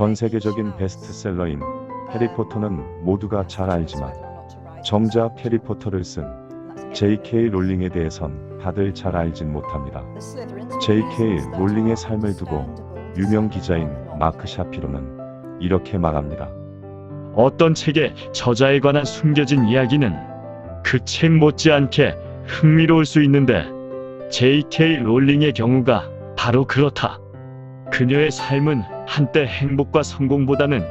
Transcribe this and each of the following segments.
전 세계적인 베스트셀러인 해리포터는 모두가 잘 알지만 정작 해리포터를 쓴 J.K. 롤링에 대해선 다들 잘 알진 못합니다. J.K. 롤링의 삶을 두고 유명 기자인 마크 샤피로는 이렇게 말합니다. 어떤 책의 저자에 관한 숨겨진 이야기는 그 책 못지않게 흥미로울 수 있는데 J.K. 롤링의 경우가 바로 그렇다. 그녀의 삶은 한때 행복과 성공보다는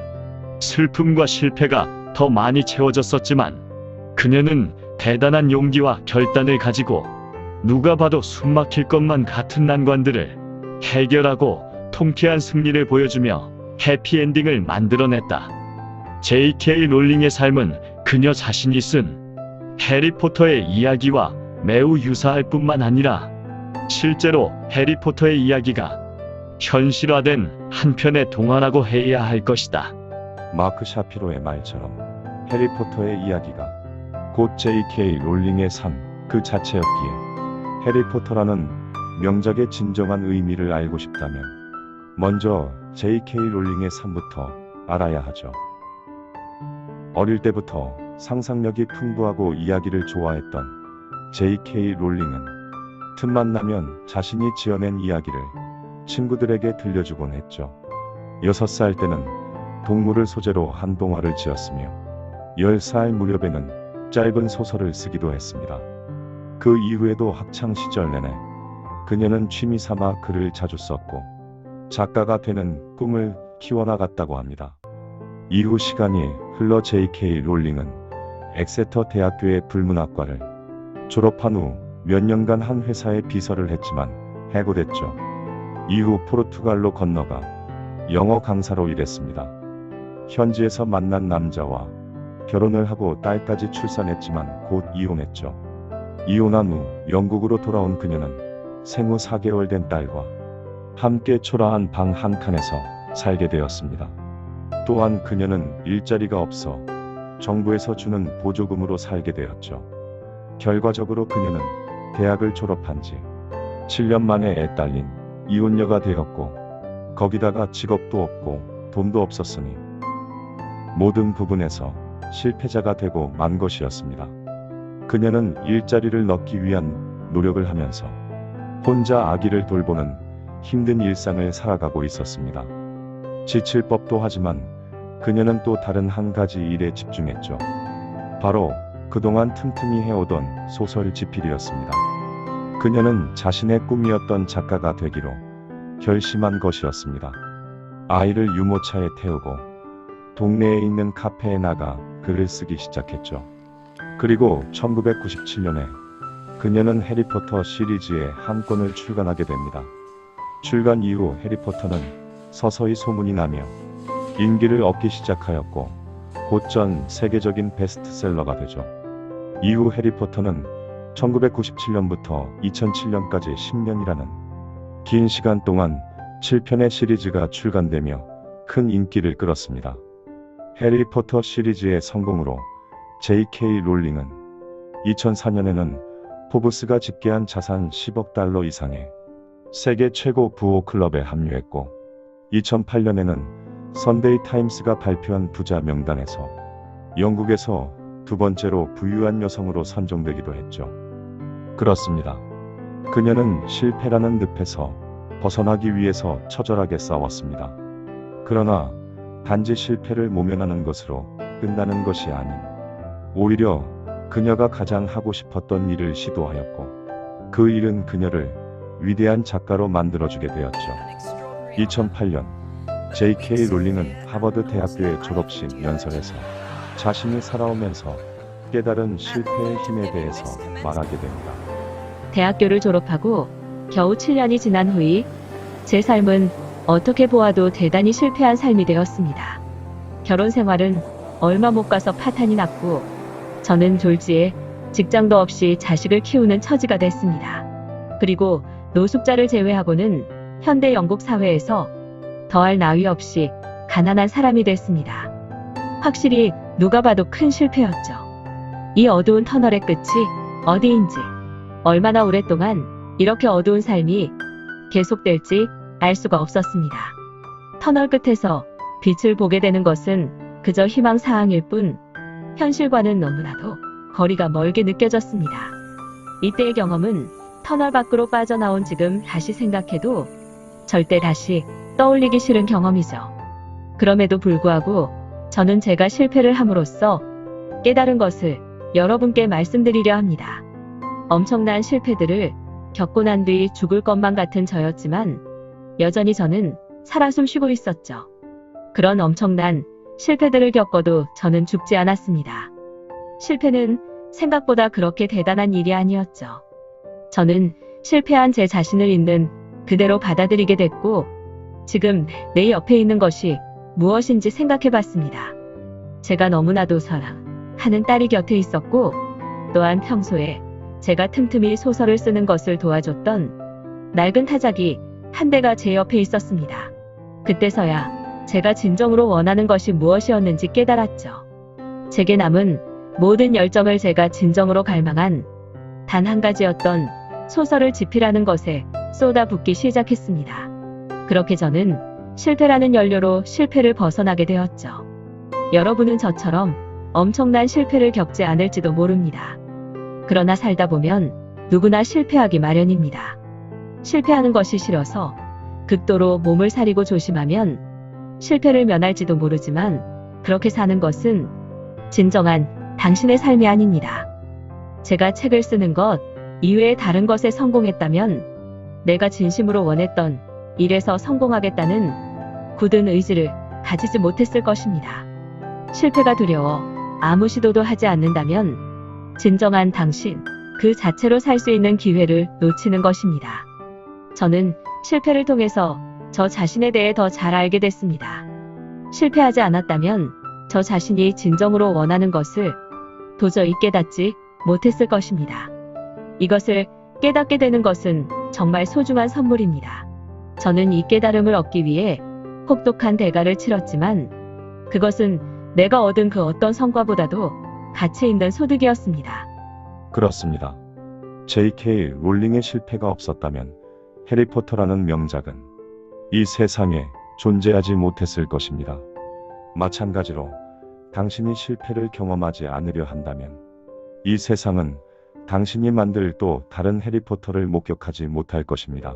슬픔과 실패가 더 많이 채워졌었지만 그녀는 대단한 용기와 결단을 가지고 누가 봐도 숨막힐 것만 같은 난관들을 해결하고 통쾌한 승리를 보여주며 해피엔딩을 만들어냈다. J.K. 롤링의 삶은 그녀 자신이 쓴 해리포터의 이야기와 매우 유사할 뿐만 아니라 실제로 해리포터의 이야기가 현실화된 한 편의 동화라고 해야 할 것이다. 마크 샤피로의 말처럼 해리포터의 이야기가 곧 J.K. 롤링의 삶 그 자체였기에 해리포터라는 명작의 진정한 의미를 알고 싶다면 먼저 J.K. 롤링의 삶부터 알아야 하죠. 어릴 때부터 상상력이 풍부하고 이야기를 좋아했던 J.K. 롤링은 틈만 나면 자신이 지어낸 이야기를 친구들에게 들려주곤 했죠. 6살 때는 동물을 소재로 한 동화를 지었으며 10살 무렵에는 짧은 소설을 쓰기도 했습니다. 그 이후에도 학창 시절 내내 그녀는 취미 삼아 글을 자주 썼고 작가가 되는 꿈을 키워나갔다고 합니다. 이후 시간이 흘러 J.K. 롤링은 엑세터 대학교의 불문학과를 졸업한 후 몇 년간 한 회사에 비서를 했지만 해고됐죠. 이후 포르투갈로 건너가 영어 강사로 일했습니다. 현지에서 만난 남자와 결혼을 하고 딸까지 출산했지만 곧 이혼했죠. 이혼한 후 영국으로 돌아온 그녀는 생후 4개월 된 딸과 함께 초라한 방 한 칸에서 살게 되었습니다. 또한 그녀는 일자리가 없어 정부에서 주는 보조금으로 살게 되었죠. 결과적으로 그녀는 대학을 졸업한 지 7년 만에 애 딸린 이혼녀가 되었고 거기다가 직업도 없고 돈도 없었으니 모든 부분에서 실패자가 되고 만 것이었습니다. 그녀는 일자리를 넣기 위한 노력을 하면서 혼자 아기를 돌보는 힘든 일상을 살아가고 있었습니다. 지칠 법도 하지만 그녀는 또 다른 한 가지 일에 집중했죠. 바로 그동안 틈틈이 해오던 소설 집필이었습니다. 그녀는 자신의 꿈이었던 작가가 되기로 결심한 것이었습니다. 아이를 유모차에 태우고 동네에 있는 카페에 나가 글을 쓰기 시작했죠. 그리고 1997년에 그녀는 해리포터 시리즈의 한 권을 출간하게 됩니다. 출간 이후 해리포터는 서서히 소문이 나며 인기를 얻기 시작하였고 곧전 세계적인 베스트셀러가 되죠. 이후 해리포터는 1997년부터 2007년까지 10년이라는 긴 시간 동안 7편의 시리즈가 출간되며 큰 인기를 끌었습니다. 해리포터 시리즈의 성공으로 J.K. 롤링은 2004년에는 포브스가 집계한 자산 10억 달러 이상의 세계 최고 부호 클럽에 합류했고 2008년에는 선데이 타임스가 발표한 부자 명단에서 영국에서 두 번째로 부유한 여성으로 선정되기도 했죠. 그렇습니다. 그녀는 실패라는 늪에서 벗어나기 위해서 처절하게 싸웠습니다. 그러나 단지 실패를 모면하는 것으로 끝나는 것이 아닌 오히려 그녀가 가장 하고 싶었던 일을 시도하였고 그 일은 그녀를 위대한 작가로 만들어주게 되었죠. 2008년 J.K. 롤링은 하버드 대학교의 졸업식 연설에서 자신이 살아오면서 깨달은 실패의 힘에 대해서 말하게 됩니다. 대학교를 졸업하고 겨우 7년이 지난 후이 제 삶은 어떻게 보아도 대단히 실패한 삶이 되었습니다. 결혼 생활은 얼마 못 가서 파탄이 났고 저는 졸지에 직장도 없이 자식을 키우는 처지가 됐습니다. 그리고 노숙자를 제외하고는 현대 영국 사회에서 더할 나위 없이 가난한 사람이 됐습니다. 확실히 누가 봐도 큰 실패였죠. 이 어두운 터널의 끝이 어디인지 얼마나 오랫동안 이렇게 어두운 삶이 계속될지 알 수가 없었습니다. 터널 끝에서 빛을 보게 되는 것은 그저 희망사항일 뿐 현실과는 너무나도 거리가 멀게 느껴졌습니다. 이때의 경험은 터널 밖으로 빠져나온 지금 다시 생각해도 절대 다시 떠올리기 싫은 경험이죠. 그럼에도 불구하고 저는 제가 실패를 함으로써 깨달은 것을 여러분께 말씀드리려 합니다. 엄청난 실패들을 겪고 난 뒤 죽을 것만 같은 저였지만 여전히 저는 살아 숨쉬고 있었죠. 그런 엄청난 실패들을 겪어도 저는 죽지 않았습니다. 실패는 생각보다 그렇게 대단한 일이 아니었죠. 저는 실패한 제 자신을 있는 그대로 받아들이게 됐고, 지금 내 옆에 있는 것이 무엇인지 생각해 봤습니다. 제가 너무나도 사랑하는 딸이 곁에 있었고, 또한 평소에 제가 틈틈이 소설을 쓰는 것을 도와줬던 낡은 타작이 한 대가 제 옆에 있었습니다. 그때서야 제가 진정으로 원하는 것이 무엇이었는지 깨달았죠. 제게 남은 모든 열정을 제가 진정으로 갈망한 단 한 가지였던 소설을 집필하는 것에 쏟아붓기 시작했습니다. 그렇게 저는 실패라는 연료로 실패를 벗어나게 되었죠. 여러분은 저처럼 엄청난 실패를 겪지 않을지도 모릅니다. 그러나 살다 보면 누구나 실패하기 마련입니다. 실패하는 것이 싫어서 극도로 몸을 사리고 조심하면 실패를 면할지도 모르지만 그렇게 사는 것은 진정한 당신의 삶이 아닙니다. 제가 책을 쓰는 것 이외에 다른 것에 성공했다면 내가 진심으로 원했던 일에서 성공하겠다는 굳은 의지를 가지지 못했을 것입니다. 실패가 두려워 아무 시도도 하지 않는다면 진정한 당신 그 자체로 살 수 있는 기회를 놓치는 것입니다. 저는 실패를 통해서 저 자신에 대해 더 잘 알게 됐습니다. 실패하지 않았다면 저 자신이 진정으로 원하는 것을 도저히 깨닫지 못했을 것입니다. 이것을 깨닫게 되는 것은 정말 소중한 선물입니다. 저는 이 깨달음을 얻기 위해 혹독한 대가를 치렀지만 그것은 내가 얻은 그 어떤 성과보다도 가치 있는 소득이었습니다. 그렇습니다. J.K. 롤링의 실패가 없었다면 해리포터라는 명작은 이 세상에 존재하지 못했을 것입니다. 마찬가지로 당신이 실패를 경험하지 않으려 한다면 이 세상은 당신이 만들 또 다른 해리포터를 목격하지 못할 것입니다.